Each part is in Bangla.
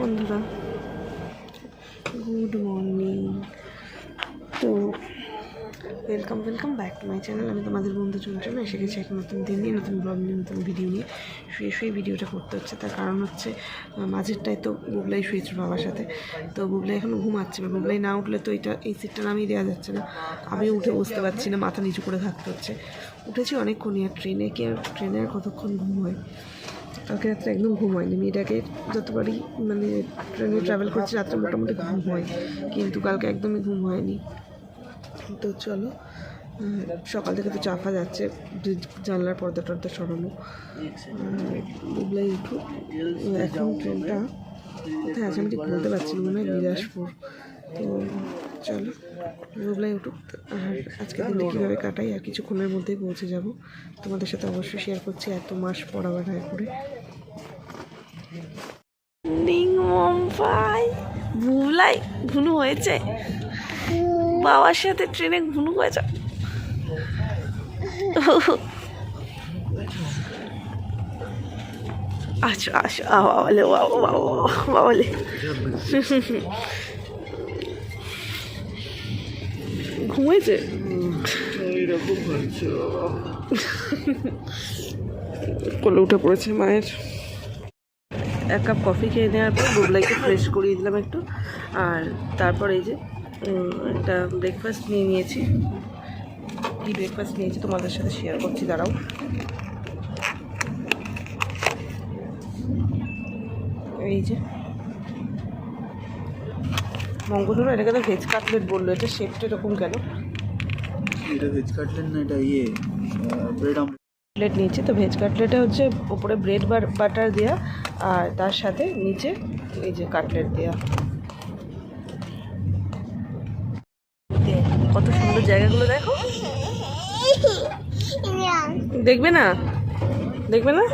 বন্ধুরা গুড মর্নিং তো welcome welcome back to my channel আমি তোমাদের বন্ধু চঞ্চল, এসে গেছি এক নতুন দিন নিয়ে, নতুন ব্লগ নিয়ে, নতুন ভিডিও নিয়ে। শুয়ে শুয়ে ভিডিওটা করতে হচ্ছে। তার কারণ হচ্ছে মাঝেরটায় তো বুবলাই শুয়েছিল বাবার সাথে। তো বুবলাই এখন ঘুমাচ্ছে বা বুবলাই না উঠলে তো এটা, এই সিটটা নামিয়ে দেওয়া যাচ্ছে না। আমি উঠে বসতে পারছি না, মাথা নিচু করে থাকতে হচ্ছে। উঠেছি অনেকক্ষণই আর ট্রেনে কি আর, ট্রেনে আর কতক্ষণ ঘুম হয়? কালকে রাত্রে একদম ঘুম হয়নি। মেয়েটাকে যতবারই মানে ট্রেনে ট্রাভেল করছি, রাত্রে মোটামুটি ঘুম হয়। কিন্তু কালকে একদমই ঘুম হয়নি। তো চলো সকাল থেকে তো চাফা যাচ্ছে। জানলার পর্দা টর্দা সরানো। বুবলাই উঠু। এখন ট্রেনটা কোথায় আছে আমি ঠিক বলতে পারছি না, মনে হয় বিলাসপুর। তো চলো রুবলাই উঠুক। আর আজকে দিনটা কীভাবে কাটাই আর কিছুক্ষণের মধ্যেই পৌঁছে যাব। তোমাদের সাথে অবশ্যই শেয়ার করছি এত মাস পড়াবার হয় করে ডিং মুম্বাই বুবলাই ঘুনু হয়েছে। বাবার সাথে ট্রেনে ঘুনু হয়েছে। আচ্ছা আচ্ছা বাবালে বাবা বাবা বাবালে ঘুমিয়েছে কোলে উঠে পড়েছে মায়ের। এক কাপ কফি খেয়ে নেওয়ার পর বুবলাইকে ফ্রেশ করিয়ে দিলাম একটু। আর তারপর এই যে একটা ব্রেকফাস্ট নিয়ে নিয়েছি। কী ব্রেকফাস্ট নিয়েছি তোমাদের সাথে শেয়ার করছি, দাঁড়াও। এই যে মঙ্গলবার এটাকে তো ভেজ কাটলেট বলল, এটা শেপটা এরকম কেন? এটা ভেজ কাটলেট না, এটা ইয়ে ব্রেড কাটলেট নিয়েছি। তো ভেজ কাটলেটে হচ্ছে উপরে ব্রেড বাটার দেওয়া আর তার সাথে নিচে এই যে কাটলেট দেওয়া কত সুন্দর জায়গাগুলো দেখো। দেখবে না? দেখবে না?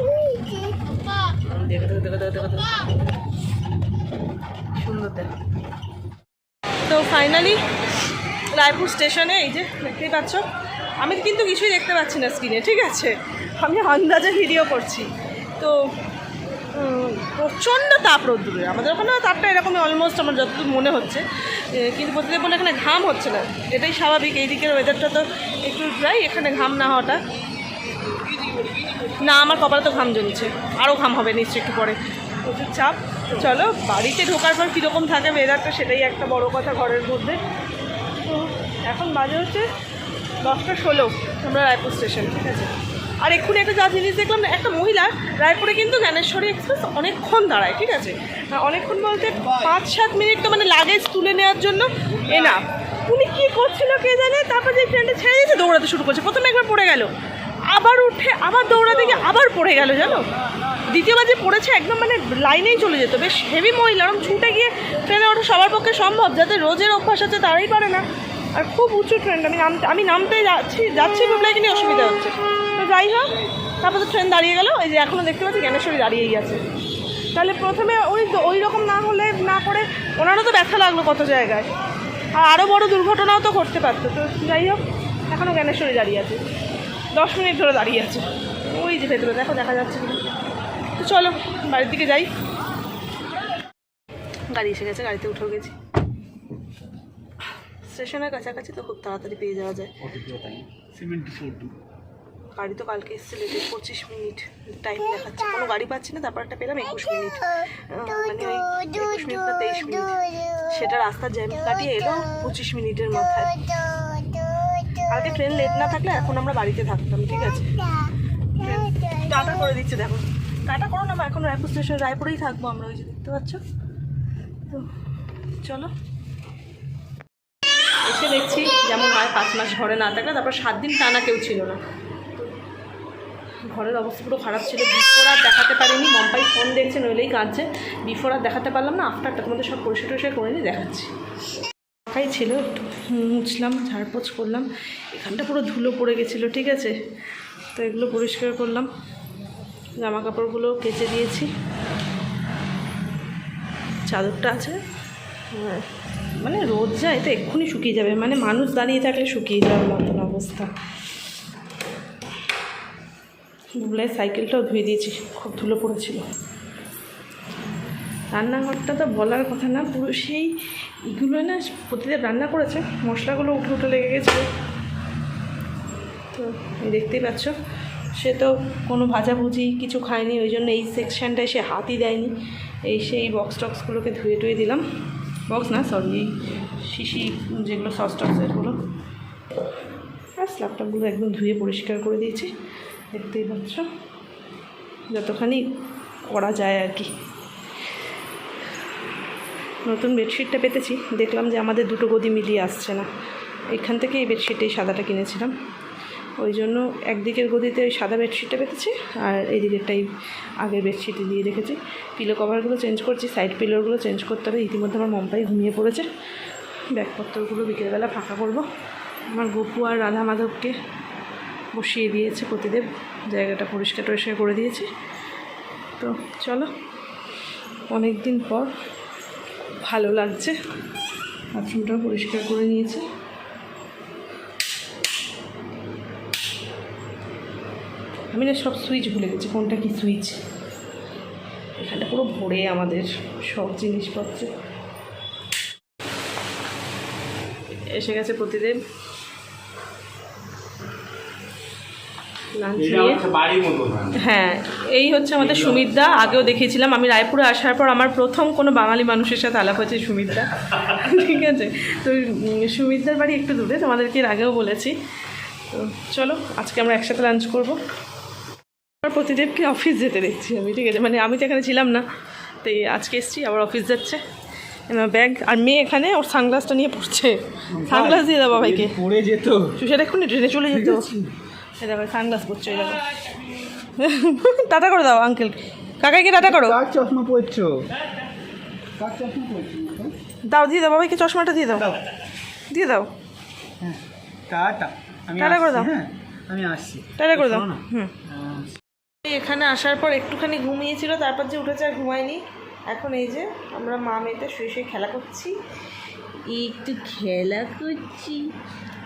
সুন্দর তো ফাইনালি রায়পুর স্টেশনে এই যে দেখতেই পাচ্ছ। আমি কিন্তু কিছুই দেখতে পাচ্ছি না স্ক্রিনে ঠিক আছে? আমি আন্দাজে ভিডিও করছি। তো প্রচণ্ড তাপ রোদ্দুরে। আমাদের ওখানে তাপটা এরকমই অলমোস্ট আমার যতদূর মনে হচ্ছে। কিন্তু প্রতিদিন বলে এখানে ঘাম হচ্ছে না। এটাই স্বাভাবিক। এই দিকের ওয়েদারটা তো একটু ড্রাই এখানে ঘাম না হওয়াটা। না, আমার কপালে তো ঘাম জমছে। আরও ঘাম হবে নিশ্চয়ই একটু পরে। প্রচুর চাপ। চলো, বাড়িতে ঢোকার পর কীরকম থাকে ওয়েদারটা সেটাই একটা বড় কথা ঘরের মধ্যে। তো, এখন বাজে হচ্ছে দশটা ষোলো, আমরা রায়পুর স্টেশন, ঠিক আছে? আর এক্ষুনি একটা যা জিনিস দেখলাম, একটা মহিলা রায়পুরে কিন্তু জ্ঞানেশ্বরী এক্সপ্রেস অনেকক্ষণ দাঁড়ায়, ঠিক আছে? অনেকক্ষণ বলতে পাঁচ সাত মিনিট তো মানে লাগেজ তুলে নেওয়ার জন্য এনা উনি কী করছিল কে জানে? তারপর যে ট্রেনটা ছেড়ে দিয়েছে, দৌড়াতে শুরু করছে। প্রথমে একবার পড়ে গেল। আবার উঠে, আবার দৌড়াতে গিয়ে আবার পড়ে গেল, জানো? দ্বিতীয়বার যে পড়েছে, একদম মানে লাইনেই চলে যেত। বেশ হেভি মহিলা ওরকম ছুটে গিয়ে ট্রেনে ওঠা সবার পক্ষে সম্ভব যাদের রোজের অভ্যাস আছে তারাই পারে না। আর খুব উঁচু ট্রেন আমি নামতে আমি নামতে যাচ্ছি যাচ্ছি বুবলাইকে নিয়ে অসুবিধা হচ্ছে। তো যাই হোক, তারপর তো ট্রেন দাঁড়িয়ে গেল, এই যে এখনও দেখতে পাচ্ছি জ্ঞানেশ্বরী দাঁড়িয়েই আছে। তাহলে প্রথমে ওই ওই রকম না হলে, না করে ওনারও তো ব্যথা লাগল কত জায়গায়। আর আরও বড় দুর্ঘটনাও তো ঘটতে পারতো। তো যাই হোক এখনও জ্ঞানেশ্বরী দাঁড়িয়ে আছে। দশ মিনিট ধরে দাঁড়িয়ে আছে। ওই যে ভেতরে, দেখো, দেখা যাচ্ছে কিনা। তো চলো, বাড়ির দিকে যাই। গাড়ি এসে গেছে, গাড়িতে উঠেও গেছি। স্টেশনের কাছাকাছি তো খুব তাড়াতাড়ি পেয়ে যাওয়া যায়। গাড়ি তো কালকে এসছে লেটে পঁচিশ মিনিট টাইম দেখাচ্ছে। কোনো গাড়ি পাচ্ছি না তারপর একটা পেলাম একুশ মিনিট। মানে ওই একুশ মিনিট না তেইশ মিনিট। সেটা রাস্তার জ্যাম কাটিয়ে এলো পঁচিশ মিনিটের মাথায়। কালকে ট্রেন লেট না থাকলে এখন আমরা বাড়িতে থাকতাম ঠিক আছে? টাটা করে দিচ্ছে দেখো। টাটা করো না বা এখন রায়পুর স্টেশন রায়পুরেই থাকব আমরা ওই যে দেখতে পাচ্ছ? তো চলো। এসে দেখছি যেমন হয় পাঁচ মাস ঘরে না থাকলে তারপর সাত দিন টানা কেউ ছিল না। ঘরের অবস্থা পুরো খারাপ ছিল। বিফোর আর দেখাতে পারিনি মম্পাই ফোন দেখছে নইলেই কাঁদছে। বিফোর আর দেখাতে পারলাম না আফটারটা তোমাদের সব পরিষ্কার টরিষ্কার করে নিয়ে দেখাচ্ছি। ফাঁকাই ছিল একটু মুছলাম ঝাড়পোছ করলাম। এখানটা পুরো ধুলো পড়ে গেছিল ঠিক আছে? তো এগুলো পরিষ্কার করলাম। জামা কাপড়গুলো কেচে দিয়েছি। চাদরটা আছে। হ্যাঁ, মানে রোদ যায় তো এক্ষুনি শুকিয়ে যাবে। মানে মানুষ দাঁড়িয়ে থাকলে শুকিয়ে যাওয়ার মতন অবস্থা। বুবলাই সাইকেলটাও ধুয়ে দিয়েছি, খুব ধুলো পড়েছিল। রান্নাঘরটা তো বলার কথা না, পুরো সেই এগুলো না প্রতিদিন রান্না করেছে, মশলাগুলো উঠে উঠে লেগে গেছিল। তো দেখতেই পাচ্ছ, সে তো কোনো ভাজাভুজি কিছু খায়নি, ওই জন্য এই সেকশানটায় সে হাতই দেয়নি। এই সেই বক্স টক্সগুলোকে ধুয়ে টুয়ে দিলাম। বক্স না সরি এই শিশি যেগুলো সস টক্স এগুলো আর স্ল্যাপটপগুলো একদম ধুয়ে পরিষ্কার করে দিয়েছি। দেখতেই পাচ্ছ, যতখানি করা যায় আর কি। নতুন বেডশিটটা পেতেছি, দেখলাম যে আমাদের দুটো গদি মিলিয়ে আসছে না। এখান থেকে এই বেডশিট এই সাদাটা কিনেছিলাম। ওই জন্য একদিকের গদিতে ওই সাদা বেডশিটটা পেতেছি আর এই দিকেরটাই আগের বেডশিটে দিয়ে রেখেছি। পিলো কভারগুলো চেঞ্জ করছি সাইড পিলোরগুলো চেঞ্জ করতে হবে, ইতিমধ্যে আমার মম্পাই ঘুমিয়ে পড়েছে। ব্যাগপত্রগুলো বিকেলবেলা ফাঁকা করব। আমার গপু আর রাধা মাধবকে বসিয়ে দিয়েছে প্রতিদেব, জায়গাটা পরিষ্কার টরিষ্কার করে দিয়েছি। তো চলো অনেক দিন পর ভালো লাগছে বাথরুমটাও পরিষ্কার করে নিয়েছি। আমি না সব সুইচ ভুলে গেছি কোনটা কি সুইচ? এখানটা পুরো ভরে আমাদের সব জিনিসপত্র। এসে গেছে প্রতিদিন। হ্যাঁ এই হচ্ছে আমাদের সুমিতদা। আগেও দেখিয়েছিলাম আমি রায়পুরে আসার পর আমার প্রথম কোনো বাঙালি মানুষের সাথে আলাপ হয়েছে সুমিতদা। ঠিক আছে? তো সুমিতদার বাড়ি একটু দূরে তোমাদেরকে এর আগেও বলেছি। তো চলো আজকে আমরা একসাথে লাঞ্চ করব। প্রতিদেবকে অফিস যেতে দেখছি আমি ঠিক আছে? মানে আমি তো এখানে ছিলাম না তো এই আজকে এসেছি আবার অফিস যাচ্ছে। ব্যাগ আর মেয়ে এখানে ওর সানগ্লাসটা নিয়ে পড়ছে। সানগ্লাস দিয়ে দাও বাবাইকে পড়ে যেত। সেটা এক্ষুনি ট্রেনে চলে যেত। দেখো সানগ্লাস পরছো এই দেখো। টাটা করে দাও আঙ্কেল কাকাইকে টাটা করো। চশমা পড়ছো? পড়ছো? দাও দিয়ে দাও বাবাইকে চশমাটা দিয়ে দাও। দিয়ে দাও। হ্যাঁ টাটা। টাটা করে দাও। হ্যাঁ আমি আসছি। টাটা করে দাও। হুম। এখানে আসার পর একটুখানি ঘুমিয়েছিল তারপর যে উঠেছে আর ঘুমায়নি। এখন এই যে আমরা মা মেয়েতে শুয়ে শুয়ে খেলা করছি। একটু খেলা করছি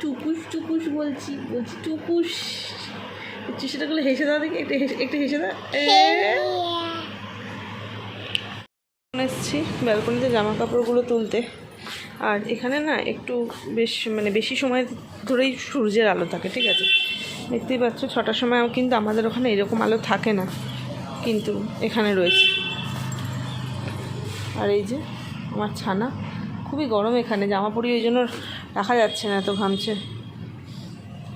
টুকুস টুকুস বলছি বলছি টুকুস। সেটা গুলো হেসে দাও দেখি একটু হেসে একটু হেসে দাও। এসেছি ব্যালকনিতে জামা কাপড়গুলো তুলতে। আর এখানে না একটু বেশ মানে বেশি সময় ধরেই সূর্যের আলো থাকে ঠিক আছে? দেখতেই পাচ্ছ, ছটার সময় কিন্তু আমাদের ওখানে এরকম আলো থাকে না, কিন্তু এখানে রয়েছে। আর এই যে আমার ছানা, খুবই গরম এখানে, জামা পরি ওই জন্য রাখা যাচ্ছে না, এত ঘামছে।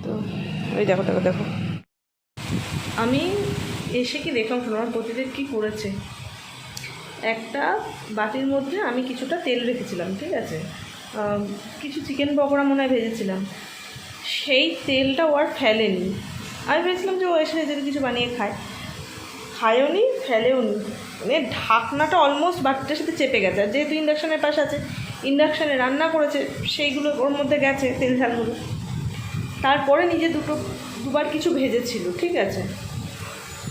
তো ওই দেখো দেখো দেখো। আমি এসে কি দেখলাম আমার প্রতিদিন কী করেছে? একটা বাটির মধ্যে আমি কিছুটা তেল রেখেছিলাম, ঠিক আছে? কিছু চিকেন পকোড়া মনে হয় ভেজেছিলাম। সেই তেলটা ও আর ফেলেনি। আমি ভেবেছিলাম যে ও এসে যদি কিছু বানিয়ে খায়। খায়ও নি ফেলেও নি মানে ঢাকনাটা অলমোস্ট বাটিটার সাথে চেপে গেছে। আর যেহেতু ইন্ডাকশানের পাশে আছে, ইন্ডাকশানে রান্না করেছে, সেইগুলো ওর মধ্যে গেছে তেল ঝালগুলো। তারপরে নিজে দুটো, দুবার কিছু ভেজেছিল, ঠিক আছে?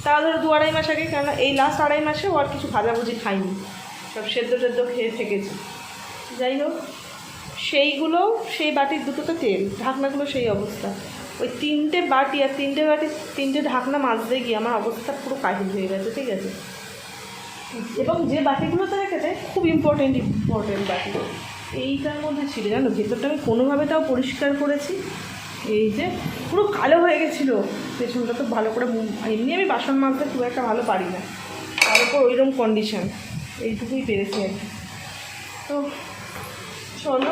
তা ধরো দু আড়াই মাস আগে কেন এই লাস্ট আড়াই মাসে ও আর কিছু ভাজাভুজি খাইনি সব সেদ্ধ টেদ্ধ খেয়ে থেকেছে। যাই হোক। সেইগুলো, সেই বাটির দুটোতে তেল, ঢাকনাগুলো সেই অবস্থা। ওই তিনটে বাটি আর তিনটে বাটি, তিনটে ঢাকনা মাজতে গিয়ে আমার অবস্থা পুরো কাহিল হয়ে গেছে, ঠিক আছে? এবং যে বাটিগুলোতে রেখেছে, খুব ইম্পর্টেন্ট ইম্পর্টেন্ট বাটি। এইটার মধ্যে ছিল, জানো, ভেতরটা আমি কোনোভাবে তাও পরিষ্কার করেছি। এই যে, পুরো কালো হয়ে গেছিল। পেছনটা তো ভালো করে এমনি আমি বাসন মাজতে খুব একটা ভালো পারি না। তার উপর ওইরকম কন্ডিশন এইটুকুই পেরেছি আর কি। তো চলো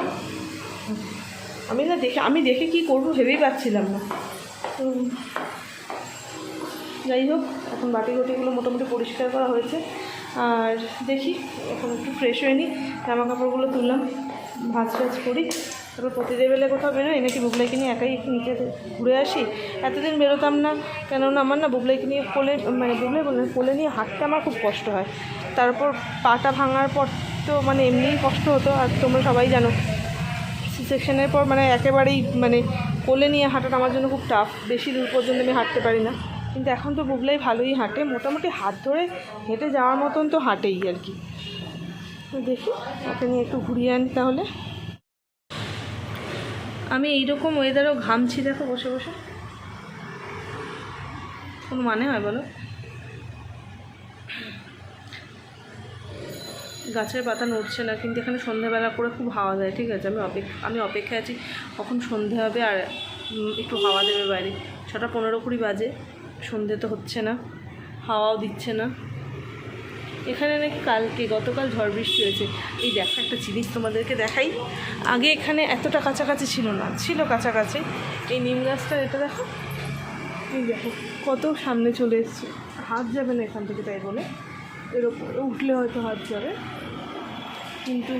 আমি না দেখে আমি দেখে কি করব ভেবেই পাচ্ছিলাম না। যাই হোক, এখন বাটি ঘটিগুলো মোটামুটি পরিষ্কার করা হয়েছে। আর দেখি, এখন একটু ফ্রেশ হয়ে নিই জামা কাপড়গুলো তুললাম, ভাজ ভাজ করি। তারপর প্রতিদিন বেলা কোথাও বেরোই? নাকি বুবলাইকে নিয়ে একাই নিচে ঘুরে আসি? এতদিন বেরোতাম না, কেননা আমার না বুবলাইকে নিয়ে কোলে মানে বুবলাই বলে কোলে নিয়ে হাঁটতে আমার খুব কষ্ট হয়। তারপর পাটা ভাঙার পর তো মানে এমনিই কষ্ট হতো, আর তোমরা সবাই জানো। সি সেকশনের পর মানে একেবারেই মানে কোলে নিয়ে হাঁটাটা আমার জন্য খুব টাফ বেশি দূর পর্যন্ত আমি হাঁটতে পারি না। কিন্তু এখন তো বুবলাই ভালোই হাঁটে। মোটামুটি হাত ধরে হেঁটে যাওয়ার মতন তো হাঁটেই আর কি। দেখি, ওকে নিয়ে একটু ঘুরিয়ে আনি তাহলে। আমি এইরকম ওয়েদারেও ঘামছি, দেখো বসে বসে। কোনো মানে হয় বলো? গাছের পাতা নড়ছে না, কিন্তু এখানে সন্ধ্যাবেলা করে খুব হাওয়া দেয়, ঠিক আছে? আমি অপেক্ষা, আমি অপেক্ষায় আছি কখন সন্ধে হবে আর একটু হাওয়া দেবে বাইরে। ছটা পনেরো কুড়ি বাজে, সন্ধে তো হচ্ছে না, হাওয়াও দিচ্ছে না। এখানে নাকি কালকে, গতকাল ঝড় বৃষ্টি হয়েছে। এই দেখো একটা জিনিস তোমাদেরকে দেখাই। আগে এখানে এতটা কাছাকাছি ছিল না, ছিল কাছাকাছি। এই নিম গাছটা, এটা দেখো। এই দেখো, কত সামনে চলে এসছে। হাত যাবে না এখান থেকে, তাই বলে? এর ওপরে উঠলে হয়তো হাত যাবে কিন্তু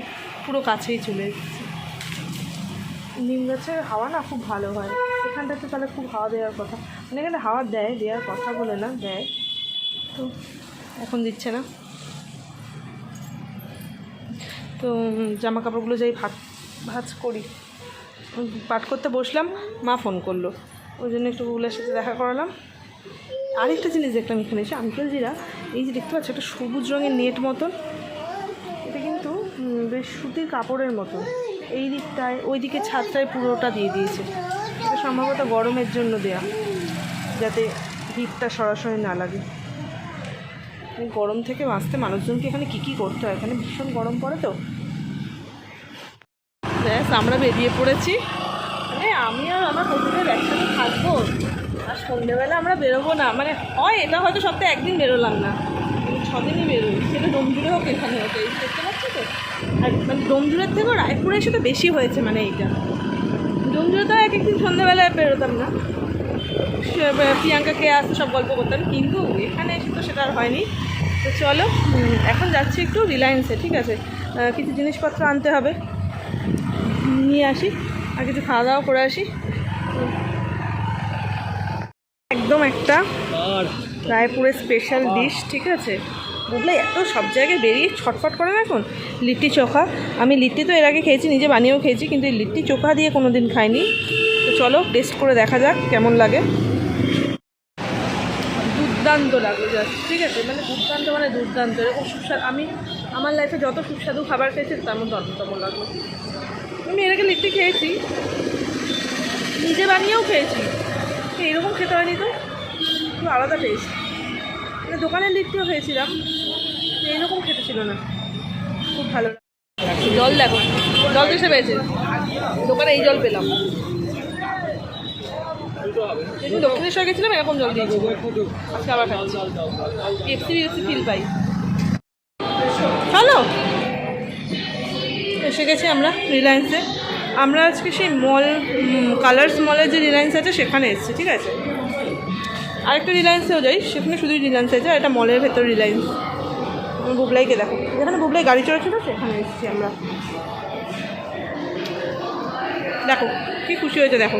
পুরো কাছেই চলে এসেছে। নিম গাছের হাওয়া না খুব ভালো হয়। এখানটাতে তাহলে খুব হাওয়া দেওয়ার কথা। মানে এখানে হাওয়া দেয়, দেওয়ার কথা বলে না, দেয়। তো এখন দিচ্ছে না। তো জামা কাপড়গুলো যাই ভাত, ভাজ করি। পাঠ করতে বসলাম, মা ফোন করল। ওই জন্য একটু গুগলের সাথে দেখা করালাম। আরেকটা জিনিস দেখলাম এখানে এসে আঙ্কেল জিরা এই যে দেখতে পাচ্ছ, একটা সবুজ রঙের নেট মতন। এটা কিন্তু বেশ সুতির কাপড়ের মতো এই দিকটায়, ওই দিকে ছাদটায় পুরোটা দিয়ে দিয়েছে। এটা সম্ভবত গরমের জন্য দেয়া, যাতে হিটটা সরাসরি না লাগে। গরম থেকে বাঁচতে মানুষজনকে এখানে কী কী করতে হয়? এখানে ভীষণ গরম পড়ে তো। ব্যাস, আমরা বেরিয়ে পড়েছি। মানে আমি আর আমার থাকব আর সন্ধ্যেবেলা আমরা বেরোবো না। মানে হয় এটা হয়তো সপ্তাহে একদিন বেরোলাম না। ছদিনই বেরোই। সেটা ডোমজুড়ে হোক এখানে হোক, এই দেখতে পাচ্ছি তো? আর মানে ডোমজুড়ের থেকেও রায়পুরে এসে তো বেশি হয়েছে মানে এইটা। ডোমজুড়ে তো এক একদিন সন্ধ্যেবেলায় বেরোতাম না। প্রিয়াঙ্কাকে আসতে সব গল্প করতাম, কিন্তু এখানে এসে তো সেটা আর হয়নি। তো চলো এখন যাচ্ছি একটু রিলায়েন্সে, ঠিক আছে? কিছু জিনিসপত্র আনতে হবে। নিয়ে আসি, আর কিছু খাওয়া দাওয়া করে আসি। একদম একটা রায়পুরের স্পেশাল ডিশ ঠিক আছে? বুঝলে এত সব জায়গায় বেরিয়ে ছটফট করে না এখন? লিট্টি চোখা। আমি লিট্টি তো এর আগে খেয়েছি নিজে বানিয়েও খেয়েছি কিন্তু এই লিট্টি চোখা দিয়ে কোনো দিন খাইনি। তো চলো টেস্ট করে দেখা যাক কেমন লাগে। দুর্দান্ত লাগল জাস্ট ঠিক আছে? মানে দুর্দান্ত মানে দুর্দান্ত এরকম সুস্বাদু আমি আমার লাইফে যত সুস্বাদু খাবার খেয়েছি তার মধ্যে অন্যতম লাগল। আমি এর আগে লিট্টি খেয়েছি নিজে বানিয়েও খেয়েছি। তো এরকম খেতে হয়নি তো? খুব আলাদা টেস্ট মানে দোকানের লিট্টিও খেয়েছিলাম তো এরকম খেতে ছিল না। খুব ভালো জল দেখো, জল এসে পেয়েছে। দোকানে এই জল পেলাম। দক্ষিণেশ্বর গেছিলাম, এরকম জল দিয়েছি। আজকে আবার পাই। এসে গেছি আমরা রিলায়েন্সে আমরা আজকে সেই মল কালার্স মলের যে রিলায়েন্স আছে সেখানে এসেছি, ঠিক আছে? আরেকটা রিলায়েন্সেও যাই, সেখানে শুধুই রিলায়েন্স আছে, আর এটা মলের ভেতর রিলায়েন্স বুবলাইকে দেখো। যেখানে বুবলাই গাড়ি চড়েছিল সেখানে এসেছি আমরা। দেখো, কি খুশি হয়েছে, দেখো।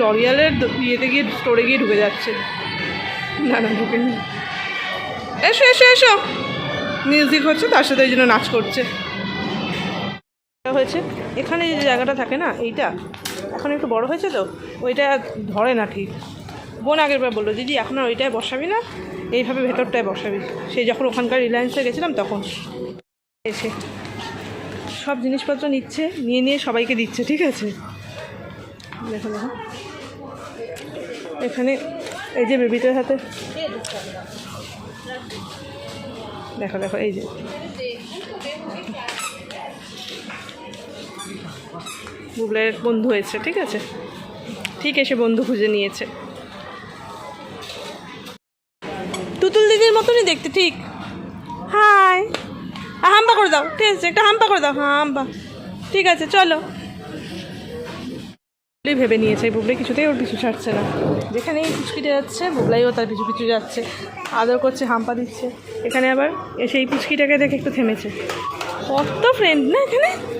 লরিয়ালের ইয়েতে গিয়ে স্টোরে গিয়ে ঢুকে যাচ্ছে। না না ঢুকে নি এসো এসো। এসো মিউজিক হচ্ছে, তার সাথে এই জন্য নাচ করছে। হয়েছে। এখানে যে জায়গাটা থাকে না, এইটা, এখন একটু বড় হয়েছে তো, ওইটা ধরে না ঠিক। বোন আগের বার বলল, দিদি, এখন আর ওইটায় বসাবি না, এইভাবে ভেতরটায় বসাবি। সেই যখন ওখানকার রিলায়েন্সে গেছিলাম, তখন এসে সব জিনিসপত্র নিচ্ছে, নিয়ে নিয়ে সবাইকে দিচ্ছে, ঠিক আছে? দেখো দেখো। এখানে এই যে বেবিটার হাতে। দেখো দেখো, এই যে। গুগলের বন্ধু হয়েছে, ঠিক আছে? ঠিক এসে বন্ধু খুঁজে নিয়েছে। তুতুল দিদির মতনই দেখতে, ঠিক? হাই। হাম্পা করে দাও, ঠিক আছে, একটা হাম্পা করে দাও। হ্যাঁ হাম্পা ঠিক আছে, চলো। ভেবে নিয়েছে বুবলি কিছুতেই ওর পিছু ছাড়ছে না। যেখানেই পুচকিটা যাচ্ছে বুবলাইও তার পিছু পিছু যাচ্ছে। আদর করছে হাম্পা দিচ্ছে। এখানে আবার এসে এই পুচকিটাকে দেখে একটু থেমেছে। কত ফ্রেন্ড না এখানে?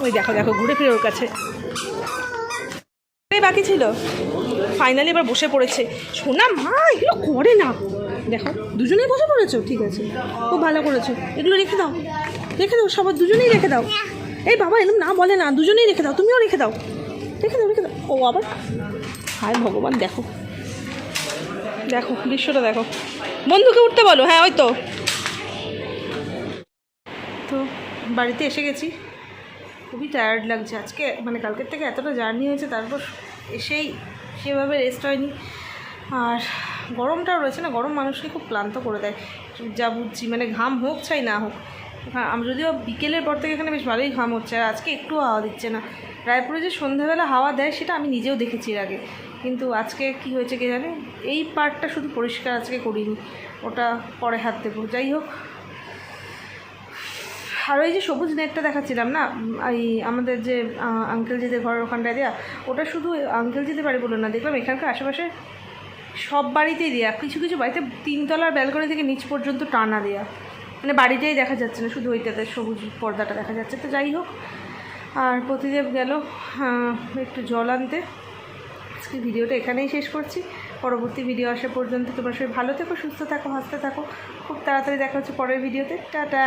ওই দেখো দেখো, ঘুরে ফিরে ওর কাছে। বাকি ছিল। ফাইনালি এবার বসে পড়েছে। শোনা মা, এগুলো করে না। দেখো, দুজনেই বসে পড়েছো? ঠিক আছে। খুব ভালো করেছ। এগুলো রেখে দাও। রেখে দাও, সবার দুজনেই রেখে দাও। এই বাবা এরকম না বলে না, দুজনেই রেখে দাও, তুমিও রেখে দাও। রেখে দাও রেখে দাও। ও আবার হায় ভগবান, দেখো। দেখো, দৃশ্যটা দেখো। বন্ধুকে উঠতে বলো। হ্যাঁ ওই তো। তো, বাড়িতে এসে গেছি। খুবই টায়ার্ড লাগছে। আজকে মানে কালকের থেকে এতটা জার্নি হয়েছে, তারপর এসেই সেভাবে রেস্ট হয়নি। আর গরমটাও রয়েছে না, গরম মানুষকে খুব ক্লান্ত করে দেয়। যা বুঝছি মানে ঘাম হোক চাই না হোক। হ্যাঁ আমি যদিও বিকেলের পর থেকে এখানে বেশ ভালোই ঘাম হচ্ছে, আর আজকে একটু হাওয়া দিচ্ছে না। রায়পুরে যে সন্ধ্যাবেলা হাওয়া দেয়, সেটা আমি নিজেও দেখেছি আগে। কিন্তু আজকে কি হয়েছে কে জানে? এই পার্টটা শুধু পরিষ্কার আজকে করিনি। ওটা পরে হাত দেবো। যাই হোক আর ওই যে সবুজ নেটটা দেখাচ্ছিলাম না, এই আমাদের যে আঙ্কেল জিদের ঘরের ওখানটায় দেওয়া ওটা শুধু আঙ্কেল জিদের বাড়ি বলল না, দেখলাম এখানকার আশেপাশে সব বাড়িতেই দেওয়া কিছু কিছু বাড়িতে তিনতলার ব্যালকনি থেকে নিচ পর্যন্ত টানা দেওয়া মানে বাড়িটাই দেখা যাচ্ছে না, শুধু ওইটাতে সবুজ পর্দাটা দেখা যাচ্ছে। তো যাই হোক, আর প্রতিদেব গেল একটু জল আনতে। আজকে ভিডিওটা এখানেই শেষ করছি। পরবর্তী ভিডিও আসা পর্যন্ত তোমার সবাই ভালো থেকো, সুস্থ থাকো, হাসতে থাকো। খুব তাড়াতাড়ি দেখা হচ্ছে পরের ভিডিওতে টাটা!